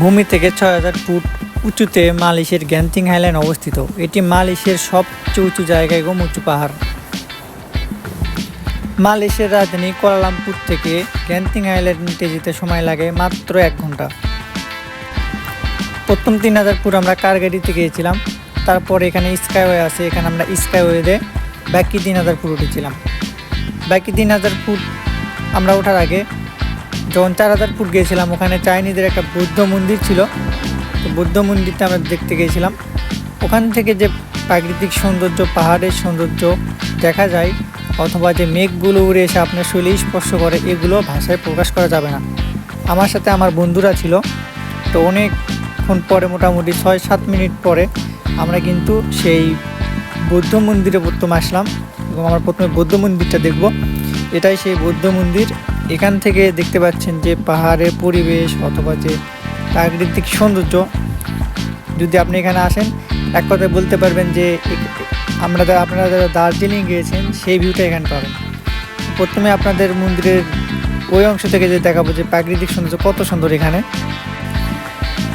ভূমি থেকে ছয় হাজার ফুট উঁচুতে মালয়েশিয়ার গ্যান্তিং হাইল্যান্ড অবস্থিত। এটি মালয়েশিয়ার সবচেয়ে উঁচু জায়গায় এবং উঁচু পাহাড়। মালয়েশিয়ার রাজধানী কোয়ালালামপুর থেকে গ্যান্তিং আইল্যান্ডে যেতে সময় লাগে মাত্র এক ঘণ্টা। প্রথম তিন হাজার ফুট আমরা কার গাড়িতে গিয়েছিলাম, তারপর এখানে স্কাইওয়ে আছে, এখানে আমরা স্কাইওয়েতে বাকি তিন হাজার ফুট উঠেছিলাম। বাকি তিন হাজার ফুট আমরা ওঠার আগে যখন চার হাজার গিয়েছিলাম, ওখানে চাইনিজের একটা বৌদ্ধ মন্দির ছিল। তো বৌদ্ধ মন্দিরটা আমরা দেখতে গিয়েছিলাম। ওখান থেকে যে প্রাকৃতিক সৌন্দর্য, পাহাড়ের সৌন্দর্য দেখা যায়, অথবা যে মেঘগুলো উড়ে এসে আপনার শৈলী স্পর্শ করে, এগুলো ভাষায় প্রকাশ করা যাবে না। আমার সাথে আমার বন্ধুরা ছিল। তো অনেকক্ষণ পরে, মোটামুটি ছয় সাত মিনিট পরে, আমরা কিন্তু সেই বৌদ্ধ মন্দিরে প্রথমে আসলাম এবং আমরা প্রথমে বৌদ্ধ মন্দিরটা দেখব। এটাই সেই বৌদ্ধ মন্দির। এখান থেকে দেখতে পাচ্ছেন যে পাহাড়ের পরিবেশ অথবা যে প্রাকৃতিক সৌন্দর্য। যদি আপনি এখানে আসেন, এক কথায় বলতে পারবেন যে আমরা আপনারা যারা দার্জিলিং গিয়েছেন, সেই ভিউটা এখানে পাবেন। প্রথমে আপনাদের মন্দিরের ওই অংশ থেকে যে দেখাবো যে প্রাকৃতিক সৌন্দর্য কত সুন্দর এখানে।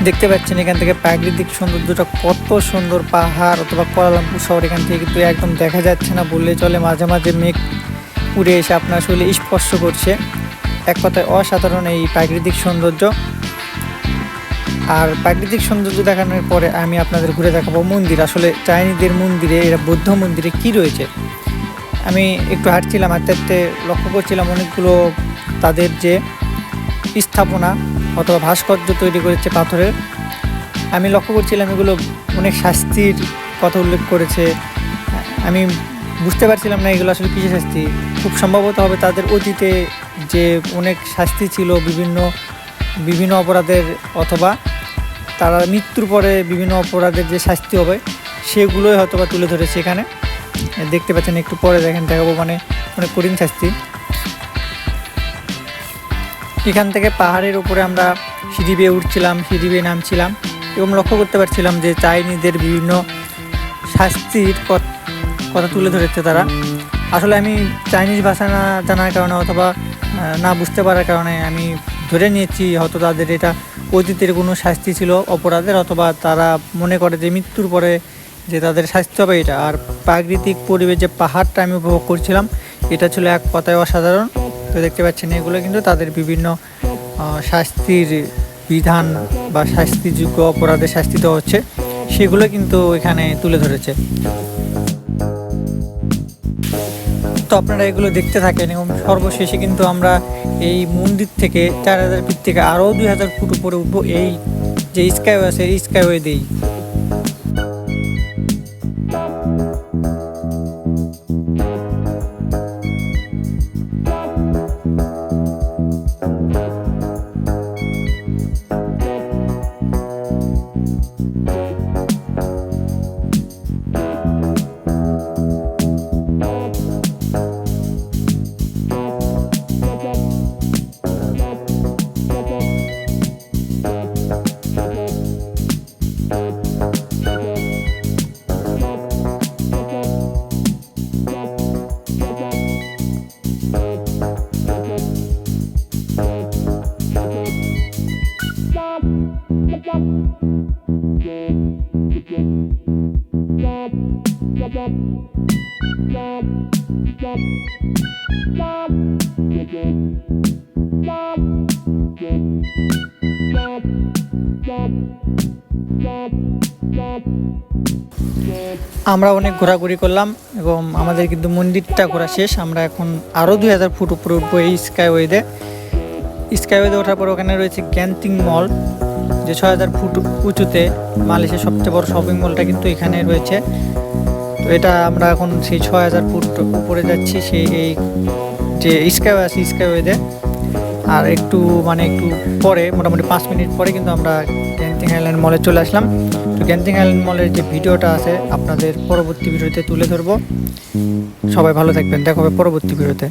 দেখতে পাচ্ছেন এখান থেকে প্রাকৃতিক সৌন্দর্যটা কত সুন্দর পাহাড় অথবা কোয়ালালামপুর শহর এখান থেকে কিন্তু একদম দেখা যাচ্ছে না বললে চলে মাঝে মাঝে মেঘ। উড়ে এসে আপনার শরীরে স্পর্শ করছে। এক কথায় অসাধারণ এই প্রাকৃতিক সৌন্দর্য। আর প্রাকৃতিক সৌন্দর্য দেখানোর পরে আমি আপনাদের ঘুরে দেখাবো মন্দির। আসলে চাইনিজদের মন্দিরে, এরা বৌদ্ধ মন্দিরে কি রয়েছে? আমি একটু হাঁটছিলাম, হাঁটতে হাঁটতে লক্ষ্য করছিলাম অনেকগুলো তাদের যে স্থাপনা অথবা ভাস্কর্য তৈরি করেছে পাথরের। আমি লক্ষ্য করছিলাম এগুলো অনেক শাস্তির কথা উল্লেখ করেছে। আমি বুঝতে পারছিলাম না এগুলো আসলে কিসের শাস্তি। খুব সম্ভবত হবে তাদের অতীতে যে অনেক শাস্তি ছিল বিভিন্ন বিভিন্ন অপরাধের অথবা তারা মৃত্যুর পরে বিভিন্ন অপরাধের যে শাস্তি হবে, সেগুলোই হয়তো বা তুলে ধরেছে এখানে। দেখতে পাচ্ছেন, একটু পরে দেখেন, দেখাবো মানে অনেক কঠিন শাস্তি। এখান থেকে পাহাড়ের উপরে আমরা সিঁড়ি বেয়ে উঠছিলাম, সিঁড়ি বেয়ে নামছিলাম এবং লক্ষ্য করতে পারছিলাম যে চাইনিজদের বিভিন্ন শাস্তির কথা তুলে ধরেছে তারা। আসলে আমি চাইনিজ ভাষা না জানার কারণে অথবা না বুঝতে পারার কারণে আমি ধরে নিয়েছি, হয়তো তাদের এটা অতীতের কোনো শাস্তি ছিল অপরাধের, অথবা তারা মনে করে যে মৃত্যুর পরে যে তাদের শাস্তি হবে এটা। আর প্রাকৃতিক পরিবেশ যে পাহাড়টা আমি উপভোগ করছিলাম, এটা ছিল এক কথায় অসাধারণ। তো দেখতে পাচ্ছেন এগুলো কিন্তু তাদের বিভিন্ন শাস্তির বিধান বা শাস্তিযোগ্য অপরাধের শাস্তি হচ্ছে। সেগুলো কিন্তু এখানে তুলে ধরেছে। তো আপনারা এগুলো দেখতে থাকেন এবং সর্বশেষে কিন্তু আমরা এই মন্দির থেকে চার হাজার ফিট থেকে আরও দুই হাজার ফুট উপরে উঠবো। এই যে স্কাইওয়ে আছে, এই স্কাইওয়ে দিয়েই। আমরা অনেক ঘোরাঘুরি করলাম এবং আমাদের কিন্তু মন্দিরটা ঘোরা শেষ। আমরা এখন আরও দুই হাজার ফুট উপরে উঠবো এই স্কাইওয়েতে স্কাইওয়েতে ওঠার পর ওখানে রয়েছে গ্যান্তিং মল যে ছয় হাজার ফুট উঁচুতে মালয়েশিয়ার সবচেয়ে বড় শপিং মলটা কিন্তু এখানে রয়েছে। তো এটা আমরা এখন সেই ছয় হাজার ফুট উপরে যাচ্ছি, সেই এই যে স্কাইওয়ে আছে স্কাইওয়েতে আর একটু মানে একটু পরে, মোটামুটি পাঁচ মিনিট পরে কিন্তু আমরা গ্যান্তিং আইল্যান্ড মলে চলে আসলাম। তো গ্যান্তিং আইল্যান্ড মলের যে ভিডিওটা আছে, আপনাদের পরবর্তী ভিডিওতে তুলে ধরবো। সবাই ভালো থাকবেন, দেখা হবে পরবর্তী ভিডিওতে।